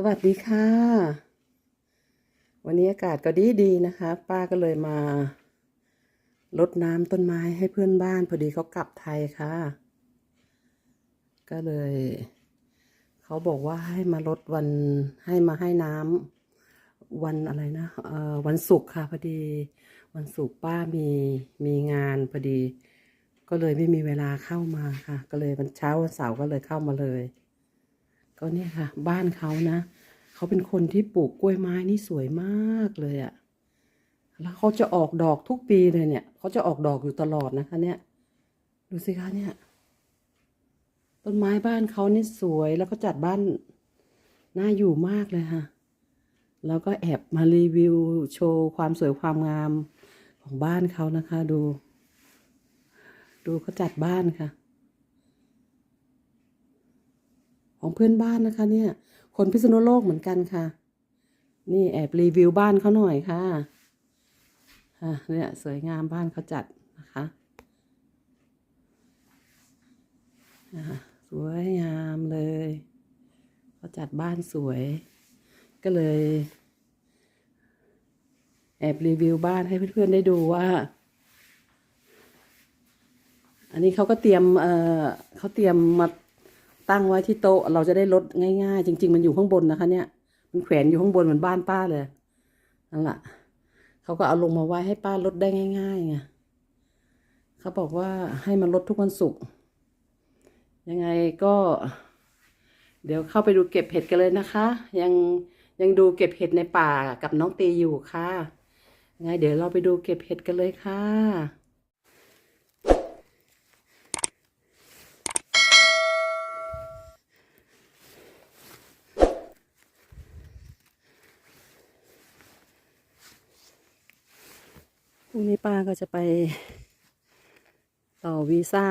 สวัสดีค่ะ วันนี้อากาศก็ดีดีๆนะคะ ป้าก็เลยมารดน้ำต้นไม้ให้เพื่อนบ้าน พอดีเขากลับไทยค่ะ ก็เลย เขาบอกว่าให้มารดวันให้มาให้น้ำวันอะไรนะเอ่อวันศุกร์ค่ะ พอดี วันศุกร์ป้ามีมีงานพอดี ก็เลยไม่มีเวลาเข้ามาค่ะ ก็เลยวันเช้าวันเสาร์ก็เลยเข้ามาเลย ก็เนี่ยค่ะ บ้านเขานะเขาเป็นคนที่ปลูกกล้วยไม้นี่สวยมากเลยอะแล้วเขาจะออกดอกทุกปีเลยเนี่ยเขาจะออกดอกอยู่ตลอดนะคะ เนี่ย ดูสิคะเนี่ย ต้นไม้บ้านเขานี่สวยแล้วก็จัดบ้านน่าอยู่มากเลยค่ะ แล้วก็แอบมารีวิวโชว์ความสวยความงามของบ้านเขานะคะ ดู ดูเขาจัดบ้านค่ะ ของเพื่อนบ้านนะคะ เนี่ย คนพิษณุโลกเหมือนกันค่ะ นี่แอบรีวิวบ้านเขาหน่อยค่ะค่ะเนี่ยสวยงามบ้านเขาจัดนะคะอ่าสวยงามเลยเขาจัดบ้านสวย ก็เลย แอบรีวิวบ้านให้เพื่อนๆได้ดูว่า อันนี้เขาก็เตรียมเอ่อเขาเตรียมมา ตั้งไว้ที่โต๊ะเราจะได้ลดง่ายๆ จริง ๆ มันอยู่ข้างบนนะคะ เนี่ย มันแขวนอยู่ข้างบนเหมือนบ้านป้าเลยนั่นแหละเขาก็เอาลงมาไว้ให้ป้าลดได้ง่ายๆไงเขาบอกว่าให้มันลดทุกวันศุกร์ยังไงก็ เดี๋ยวเข้าไปดูเก็บเห็ดกันเลยนะคะ ยังยังดูเก็บเห็ดในป่ากับน้องตีอยู่ค่ะไงเดี๋ยวเราไปดูเก็บเห็ดกันเลยค่ะ นี้ป้าก็จะไปต่อวีซ่า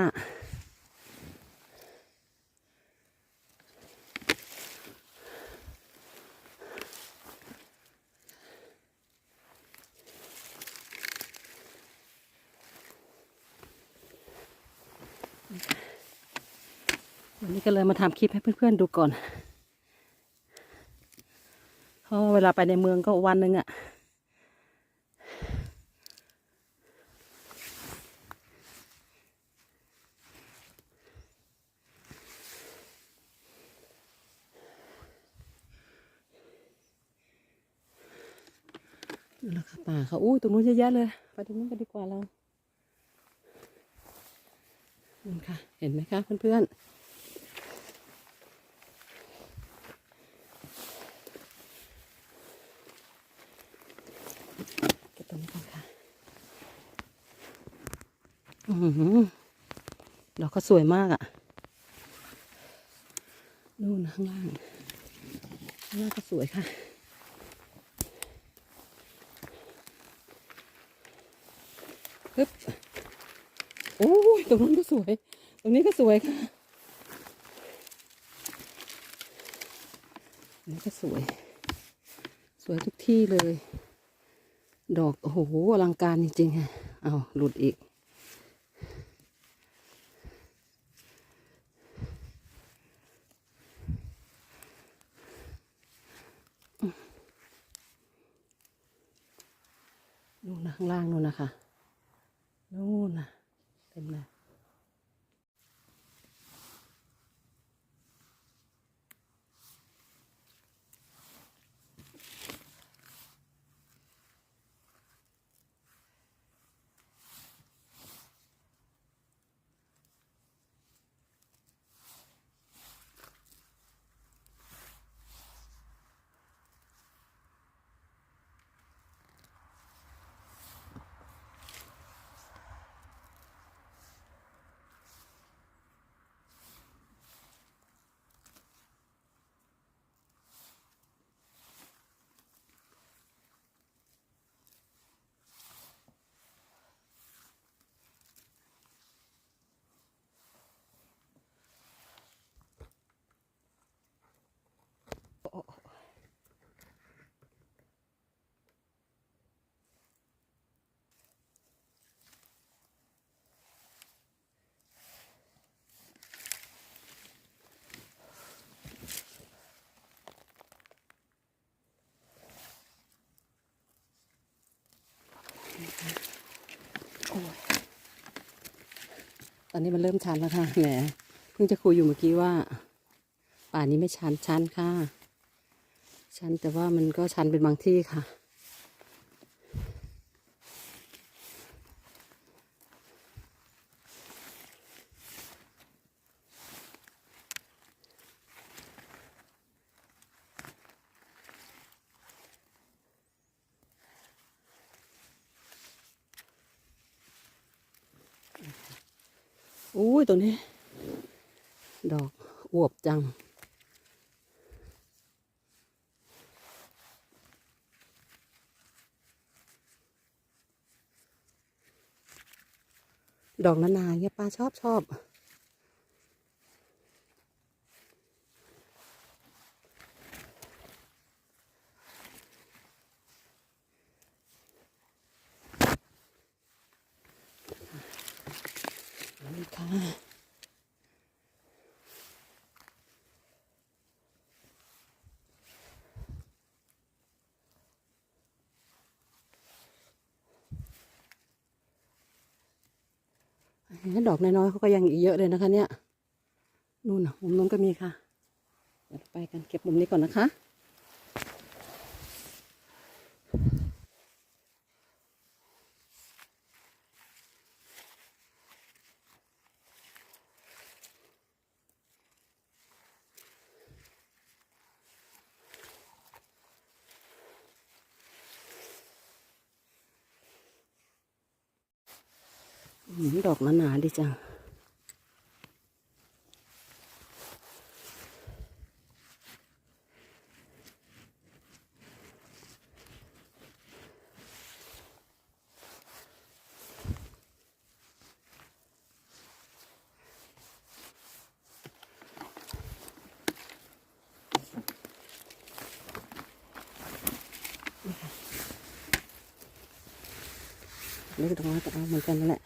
วันนี้ก็เลยมาทำคลิปให้เพื่อนๆดูก่อน เพราะเวลาไปในเมืองก็วันหนึ่งอะ ดูแล้วค่ะป่าเขาอู้ตรงนู้นเยอะแยะเลย ไปตรงนู้นกันดีกว่าเรานั่นค่ะ เห็นไหมคะเพื่อนๆเก็บตรงนี้ก่อนค่ะอือหือดอกก็สวยมากอะ่ะนู่นข้างล่างข้างล่างก็สวยค่ะึบโอ้ยตรงนั้นก็สวย ตรงนี้ก็สวยค่ะนนี้ก็สวย สวยทุกที่เลย ดอก โอ้โหอลังการจริงๆค่ะเอาหลุดอีก นู่นนะข้างล่างนู่นนะคะ อนนี้มันเริ่มชันแล้วค่ะ แหม เพิ่งจะคุยอยู่เมื่อกี้ว่า ป่านี้ไม่ชันชันค่ะ ชันแต่ว่ามันก็ชันเป็นบางที่ค่ะ อุ้ ยตัวนี้ ดอกอวบจัง ดอกนานาเนี่ยป้าชอบชอบ นี่ค่ะ ดอกน้อยๆเขาก็ยังอีกเยอะเลยนะคะเนี่ยนู่นน่ะมุมนู้นก็มีค่ะ เดี๋ยวไปกันเก็บมุมนี้ก่อนนะคะ ดอกหนาๆดีจัง นี่ก็ตรงนั้นก็เอาเหมือนกันนั่นแหละ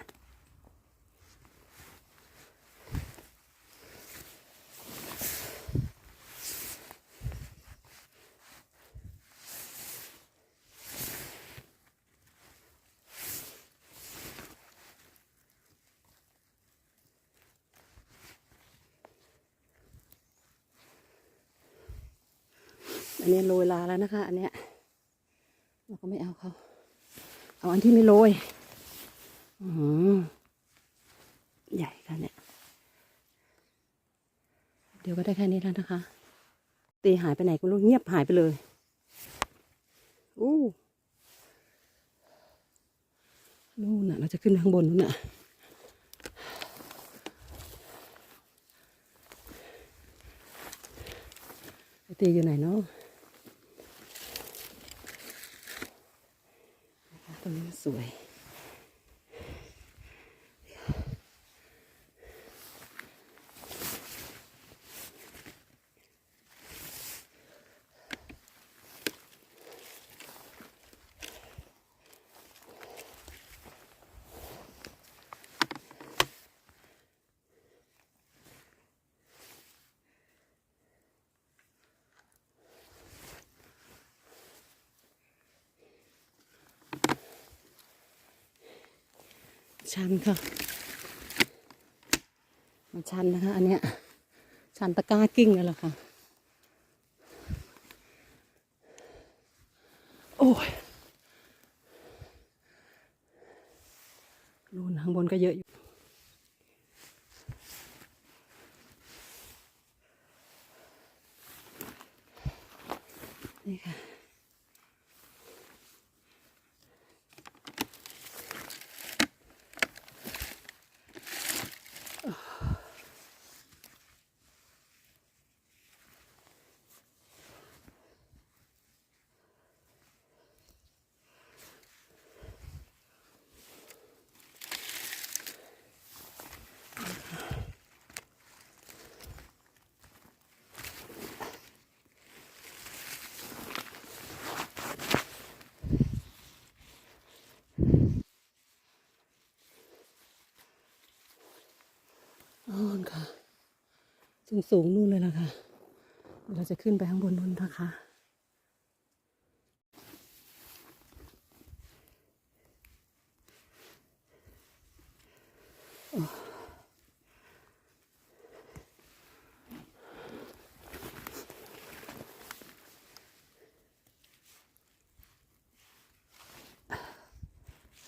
อั นี้โรยลาแล้วนะคะ อันเนี้ยเราก็ไม่เอาเขาเอาอันที่ไม่โรยอืมใหญ่ค่ะเนี่ย เดี๋ยวก็ได้แค่นี้แล้วนะคะ ตีหายไปไหนก็รู้เงียบหายไปเลยอู้นู่นน่ะ เราจะขึ้นข้างบนนู่นน่ะตีอยู่ไหนเนาะ นะคะต ชันค่ะ มันชันนะคะ อันเนี้ย ชันตะกร้ากิ้งนั่นแหละค่ะ โอ้ยนู่นข้างบนก็เยอะอยู่นี่ค่ะ นู่นค่ะ สูงสูงนู่นเลยล่ะค่ะ เราจะขึ้นไปข้างบนนู่นนะคะ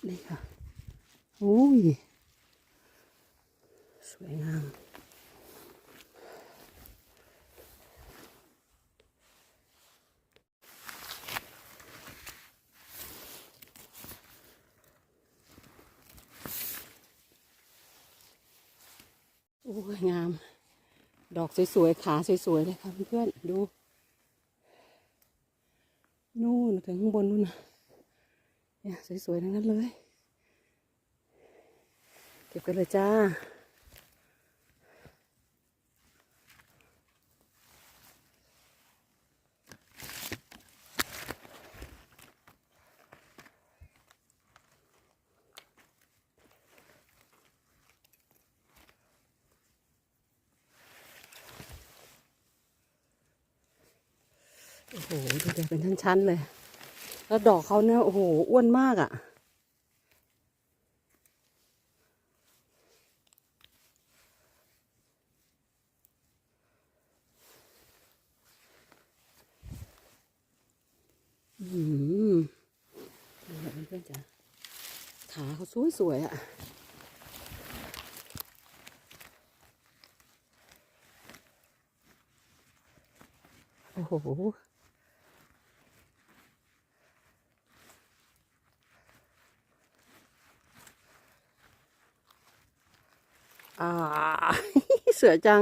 นี่ค่ะโอ้ย โอ้ยงาม ดอกสวยๆ ขาสวยๆ เลยค่ะเพื่อนๆ ดู นู่นถึงข้างบนนู่นนะเนี่ยสวยๆ ทั้งนั้นเลย เก็บกันเลยจ้า ดูเดี๋ยวเป็นชั้นๆเลย แล้วดอกเขาเนี่ยโอ้โหอ้วนมากอะ่ะ อืมเพื่อนๆจ้ะขาเขาสวยๆอะโอ้โห อ่า เสือจัง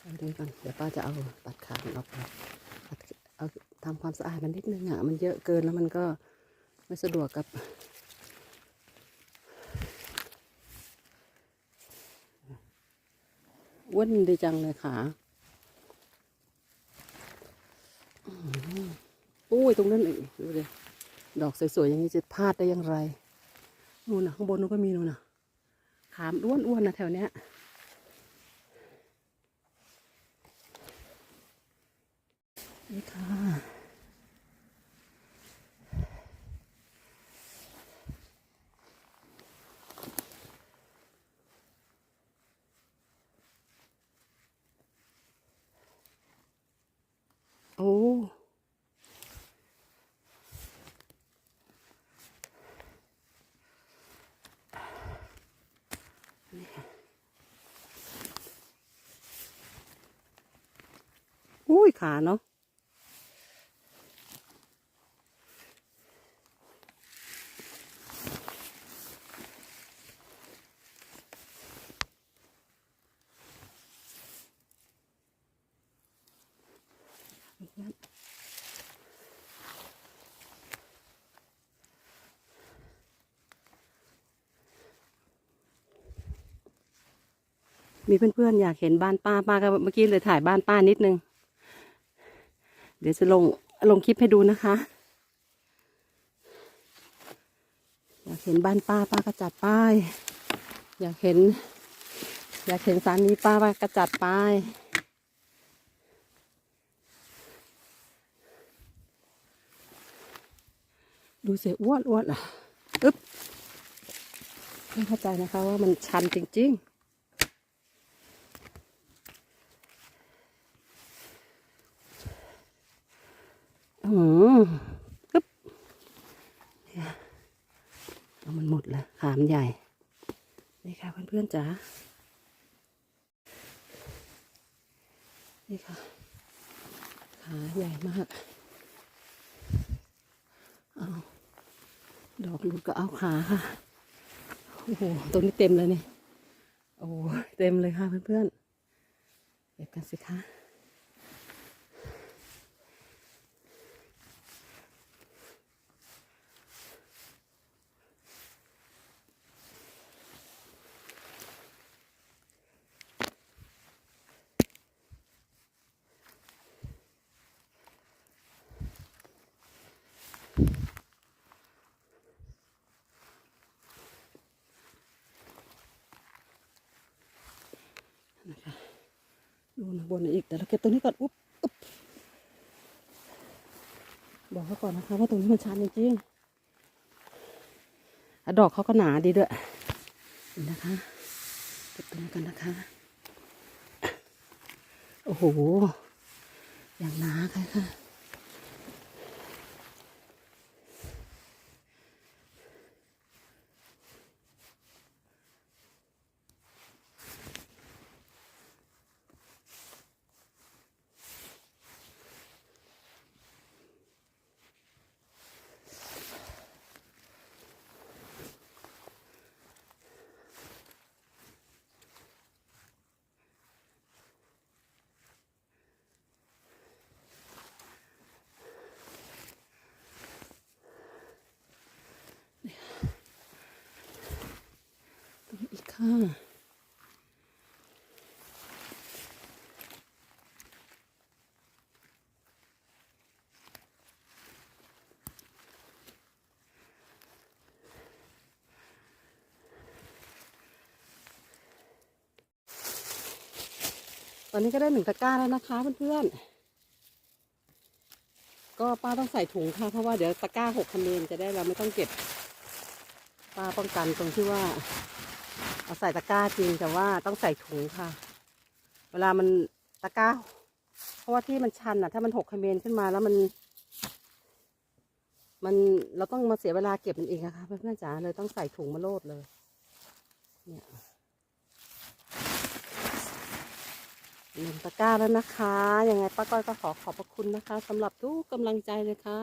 เอาดูกันเดี๋ยวป้าจะเอาตัดขามันออกไปเอาทำความสะอาดมันนิดนึงอะมันเยอะเกินแล้วมันก็ไม่สะดวกกับอ้วนดีจังเลยขาอุ้ยตรงนั้นอีกดูดิดอกสวยๆอย่างนี้จะพลาดได้อย่างไรนู่นนะข้างบนนู้นก็มีนู่นนะ ขามอ้วนๆนะแถวเนี้ยนี่ค่ะโอ้อุ้ย ขาเนาะมีเพื่อนๆอยากเห็นบ้านป้าป้าก็เมื่อกี้เลยถ่ายบ้านป้านิดนึง เดี๋ยวจะลงลงคลิปให้ดูนะคะอยากเห็นบ้านป้าป้าก็จัดป้าย อยากเห็น อยากเห็นสามีป้าป้าก็จัดป้ายดูเสียอ้วนอ้วนอะอึ๊บไม่เข้าใจนะคะว่ามันชันจริง ๆ อืมปึ๊บเนี่ยเอามันหมดล้วขามนใหญ่ นี่ค่ะเพื่อนๆจ๋า นี่ค่ะ ขาใหญ่มาก เอาดอกหลุดก็เอาขาค่ะ โอ้โหตรงนี้เต็มเลยนี่ โอ้โหเต็มเลยค่ะเพื่อนๆเก็บกันสิคะ นะบนอีกแต่เราเก็บตรงนี้ก่อนอุ๊บอุ๊บบอกเขาก่อนนะคะว่าตรงนี้มันชันจริงๆดอกเขาก็หนาดีด้วยนี่นะคะเก็บตรงนี้กันนะคะ โอ้โห อย่างหนาค่ะค่ะา ตอนนี้ก็ได้หนึ่งตะกร้าแล้วนะคะเพื่อนๆ ก็ป้าต้องใส่ถุงค่ะ เพราะว่าเดี๋ยวตะกร้าหกคะแนนจะได้เราไม่ต้องเก็บ ป้าป้องกันตรงที่ว่า เอาใส่ตะกร้าจริงแต่ว่าต้องใส่ถุงค่ะ เวลามันตะกร้า เพราะว่าที่มันชันอะถ้ามันหกคะแนนขึ้นมาแล้วมัน มันเราต้องมาเสียเวลาเก็บมันเองอะคะเพื่อนๆจ๋าเลยต้องใส่ถุงมาโลดเลย เนี่ยหนึ่งตะกร้าแล้วนะคะ ยังไงป้าก้อยก็ขอขอบพระคุณนะคะสำหรับทุกกำลังใจเลยค่ะ